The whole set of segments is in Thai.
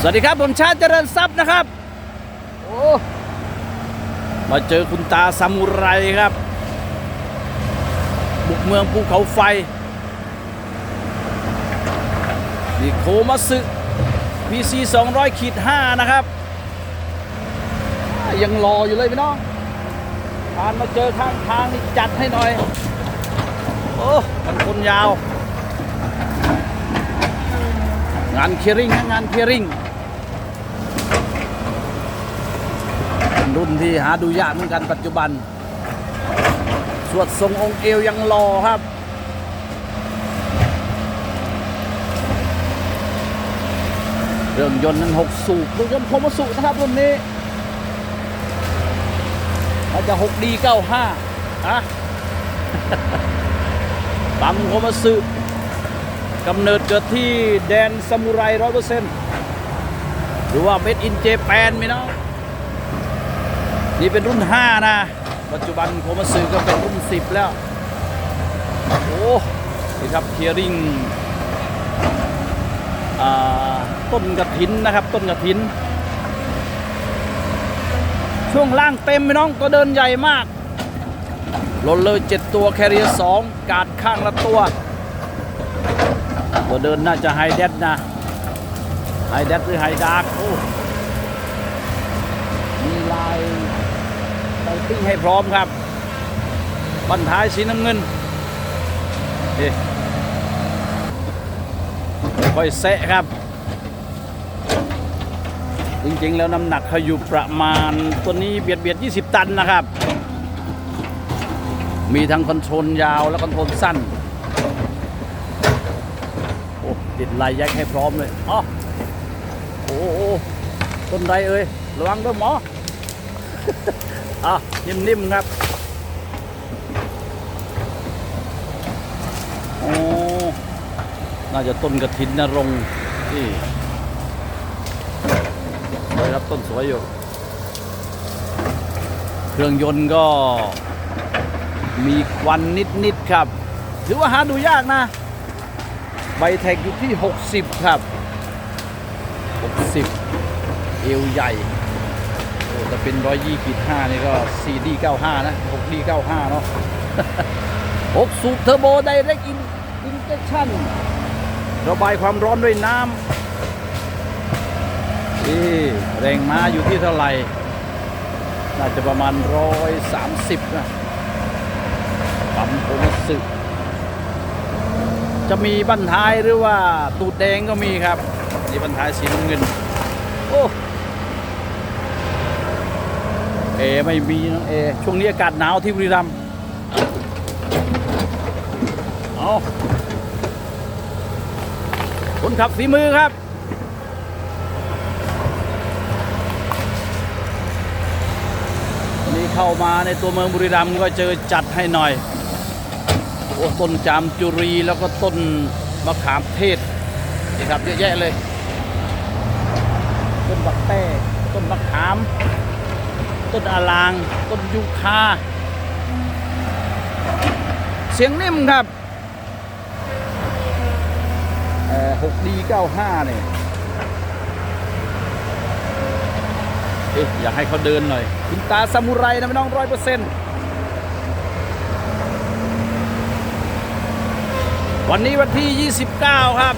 สวัสดีครับ ผมชาติเจริญทรัพย์นะครับ โอ้ มาเจอคุณตาซามูไรครับ บุกเมืองภูเขาไฟนี่โคมัสึ PC 200ขีด5นะครับ ยังรออยู่เลยพี่น้องผ่านมาเจอข้างทางนี่จัดให้หน่อย โอ้มันคนยาว งานเคลียริงงานเคลียร์ริงเป็น รุ่นที่หาดูยากเหมือนกันปัจจุบัน สวดทรงองค์เอวยังรอครับเครื่องยนต์นั้นหกสูบเครื่องยนต์โคมาสุนะครับรุ่นนี้อาจจะ 6D 95นะปั๊มโคมาสึกำเนิดเกิดที่แดนซามูไรร้อยเปอร์เซ็นต์หรือว่าเมดอินเจแปนไหมเนาะ นี่เป็นรุ่น 5 นะ ปัจจุบันโคมาสึก็เป็นรุ่น 10 แล้ว โอ้นี่ครับเทียริงอ่าต้นกระถินนะครับ ต้นกระถิน ช่วงล่างเต็มไหมน้องตัวเดินใหญ่มากรถเลยเจ็ดตัวแคริเอร์สองกาดข้างละตัว ตัวเดินน่าจะไฮเดดนะไฮเดดหรือไฮดาร์กโอ้มีลาย ไลติ้งให้พร้อมครับ บันท้ายสีน้ำเงินนี่ค่อยเซะครับ จริงๆ แล้วน้ำหนักเขาอยู่ประมาณตัวนี้เบียดเบียด20 ตันนะครับ มีทั้งคอนโทรลยาวและคอนโทรลสั้นโอ้ติดลายแยกให้พร้อมเลยอ๋อโอ้โอ้ต้นไรเอ่ยระวังด้วยหมอ อะนิ่มๆครับโอ้น่าจะต้นกระถินนรงค์ที่สวยครับต้นสวยอยู่ เครื่องยนต์ก็มีควันนิด ๆ ครับ ถือว่าหาดูยากนะ ใบแท็กอยู่ที่ 60 ครับ 60 เอวใหญ่ แต่เป็น120ขีด5นี่ก็ 4D 95นะ 6D 95เนาะ6สูบเทอร์โบไดเรกอินอินเจคชั่นระบายความร้อนด้วยน้ำนี่แรงม้าอยู่ที่เท่าไหร่ น่าจะประมาณ130นะปั๊มโคมัสึจะมีบั้นท้ายหรือว่าตูดแดงก็มีครับ นี่บั้นท้ายสีน้ำเงิน โอ้ เอไม่มีน้องเอช่วงนี้อากาศหนาวที่บุรีรัมย์เอาคนขับฝีมือครับนี่เข้ามาในตัวเมืองบุรีรัมย์ก็เจอจัดให้หน่อยโอ้ต้นจามจุรีแล้วก็ต้นมะขามเทศนี่ครับเยอะแยะเลย ต้นบักแต้ต้นมะขาม ต้นอาลาง ต้นยูคา เสียงนิ่มครับเอ่อ 6D 95เนี่ยเอ๊ะอยากให้เขาเดินหน่อยคุณตาซามูไรนะไม่น้องร้อยเปอร์เซ็นต์วันนี้วันที่ 29 ครับ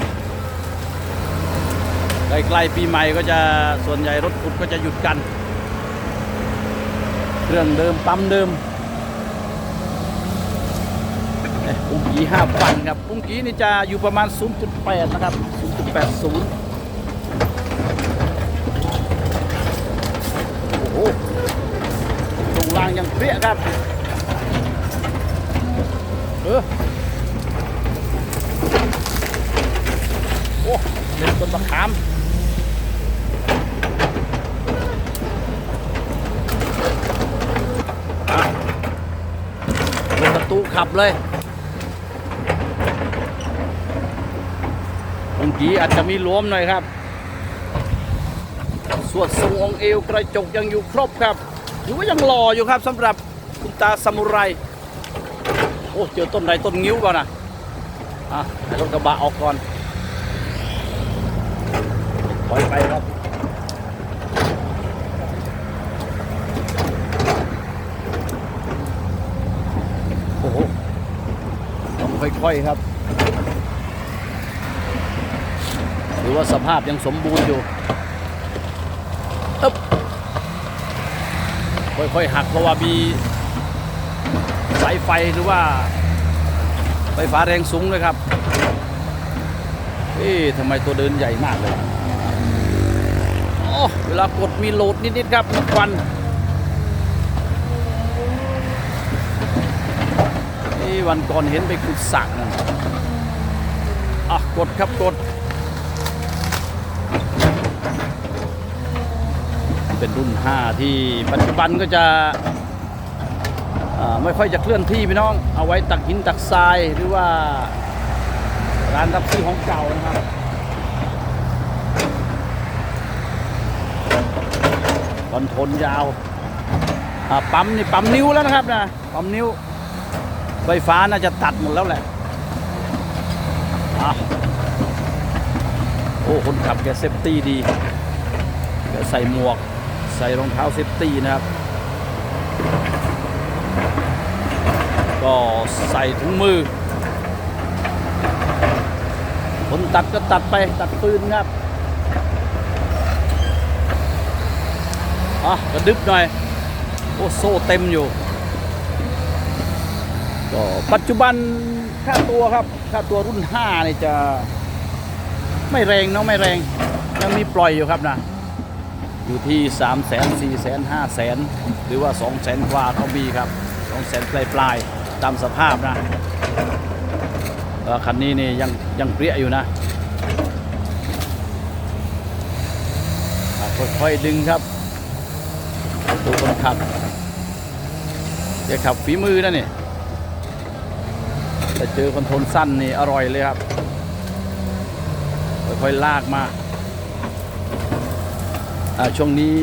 ใกล้ๆปีใหม่ก็จะส่วนใหญ่รถขุดก็จะหยุดกัน เครื่องเดิมปั๊มเดิมปุ้งกีห้าพันครับปุ้งกีนี่จะอยู่ประมาณ 0.8 นะครับ 0.80 โอ้โหตรงล่างยังเปรี้ยครับ เออโอ้เล่นต้นมะขามอะลงประตู ขับเลยองค์ีอาจจะมีล้วมหน่อยครับ ส่วนทรงองเอวกระจกยังอยู่ครบครับหรือว่ายังหล่ออยู่ครับสำหรับคุณตาซามูไรโอ้เจอต้นไรต้นงิ้วก่อนนะอะให้รถกระบะออกก่อน ปล่อยไปครับ โอ้โห ต้ องค่อยๆครับหรือว่าสภาพยังสมบูรณ์อยู่อึ๊บค่อยๆหักเพราะว่ามีสายไฟหรือว่า ไฟฟ้าแรงสูงเลยครับเอ๊ะทำไมตัวเดินใหญ่มากเลย โอ้ เวลากดมีโหลดนิด ๆ ครับทุกวัน วันก่อนเห็นไปขุดสระนั่นอะกดครับกด เป็นรุ่น 5 ที่ปัจจุบันก็จะไม่ค่อยจะเคลื่อนที่พี่น้อง เอาไว้ตักหินตักทรายหรือว่าร้านรับซื้อของเก่านะครับคอนทนยาวอ่าปั๊มนี่ปั๊มนิ้วแล้วนะครับนะปั๊มนิ้ว ไฟฟ้าน่าจะตัดหมดแล้วแหละอะโอ้คนขับแกเซฟตี้ดีแกใส่หมวก ใส่รองเท้าเซฟตี้นะครับ ก็ใส่ถุงมือ คนตัดก็ตัดไปตัดปืนครับอะกระดึบหน่อย โอ้โซ่เต็มอยู่ ก็ปัจจุบันค่าตัวครับ ค่าตัวรุ่น5นี่ยจะไม่แรงเนาะไม่แรงยังมีปล่อยอยู่ครับนะอยู่ที่3 0 0 0 0 0 4 0 0 0 0 5 0 0 0 หรือว่า2 0 0 0 0 0กว่าเขามีครับ2 0 0 0 0 0ปลายปลายๆตามสภาพนะคันนี้นี่ยังยังเปรี้ยอยู่นะค่อยๆดึงครับดูคนขับจะขับฝีมือนะนี่ แต่เจอคอนโทรลสั้นนี่อร่อยเลยครับ ค่อยๆลากมาช่วงนี้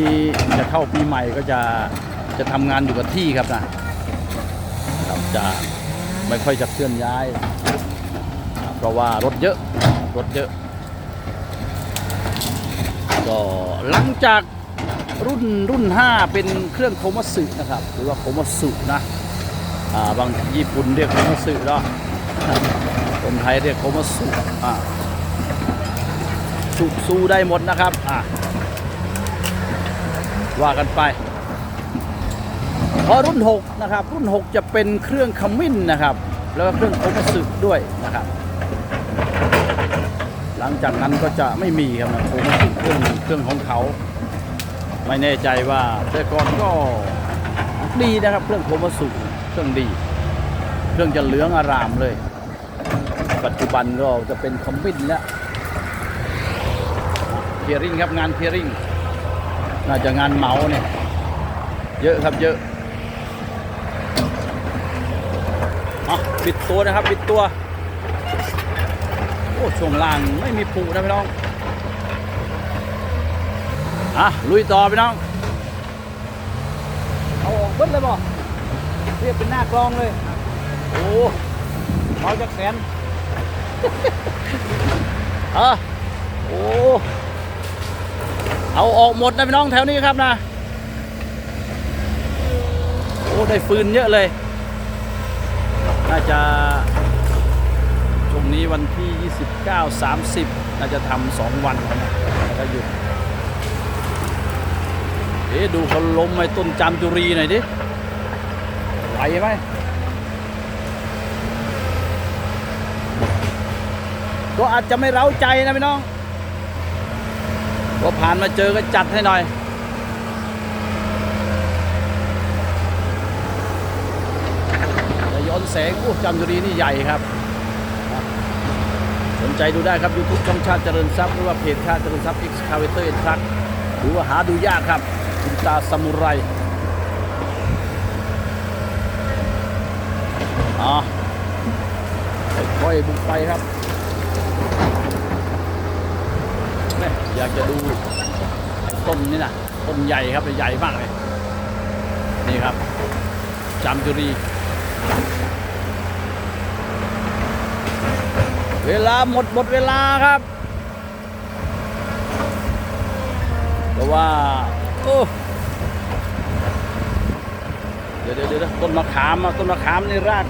จะเข้าปีใหม่ก็จะจะทำงานอยู่กับที่ครับนะครับจะไม่ค่อยจะเคลื่อนย้าย เพราะว่ารถเยอะรถเยอะก็หลังจากรุ่นรุ่น 5 เป็นเครื่องโคมัสึนะครับ หรือว่าโคมัสึนะบางญี่ปุ่นเรียกโคมัสึเนาะ คนไทยเรียกโคมัสึอ่าสุสู้ได้หมดนะครับอ่าว่ากันไป พอรุ่น 6 นะครับ รุ่น 6 จะเป็นเครื่องขมิ้นนะครับ แล้วก็เครื่องโคมัสึด้วยนะครับ หลังจากนั้นก็จะไม่มีครับนะโคมัสึเครื่องเครื่องของเขา ไม่แน่ใจว่าแต่ก่อนก็ดีนะครับ เครื่องโคมัสึเครื่องดี เครื่องจะเหลืองอารามเลย ปัจจุบันก็จะเป็นคอมบินแล้วเพียริงครับงานเพียริงน่าจะงานเหมาเนี่ย เยอะครับเยอะอะปิดตัวนะครับปิดตัว โอ้ช่วงล่างไม่มีผูนะพี่น้องอะลุยต่อพี่น้อง เอาออกเบิ้ลเลยบ่เรียบเป็นหน้ากลองเลย โอ้เอาจากแสน เออโอ้เอาออกหมดนะพี่น้องแถวนี้ครับนะ โอ้ ได้ฟืนเยอะเลย น่าจะช่วงนี้วันที่ 29 30 น่าจะทำสองวันนะแล้วก็หยุด เอ๊ะดูเขาล้มไอ้ต้นจามจุรีหน่อยดิไหวไหม ก็อาจจะไม่เร้าใจนะพี่น้องพอผ่านมาเจอก็จัดให้หน่อย จะย้อนแสงโอ้จามจุรีนี่ใหญ่ครับ สนใจดูได้ครับ YouTube ช่องชาติเจริญทรัพย์หรือว่าเพจชาติเจริญทรัพย์ Excavator and Truck หรือว่าหาดูยากครับคุณตาซามูไรอ๋อค่อยบุกไปครับ อยากจะดูต้นนี่นะต้นใหญ่ครับใหญ่มากเลย นี่ครับ จามจุรี เวลาหมดหมดเวลาครับเพราะว่า โอ้เดี๋ยวเดี๋ยวต้นมะขามต้นมะขามนี่ราก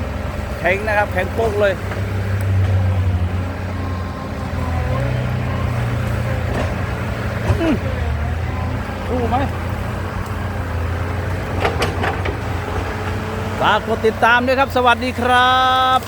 แข็งนะครับ แข็งโป๊กเลย สู้ไหมฝากกดติดตามด้วยครับ สวัสดีครับ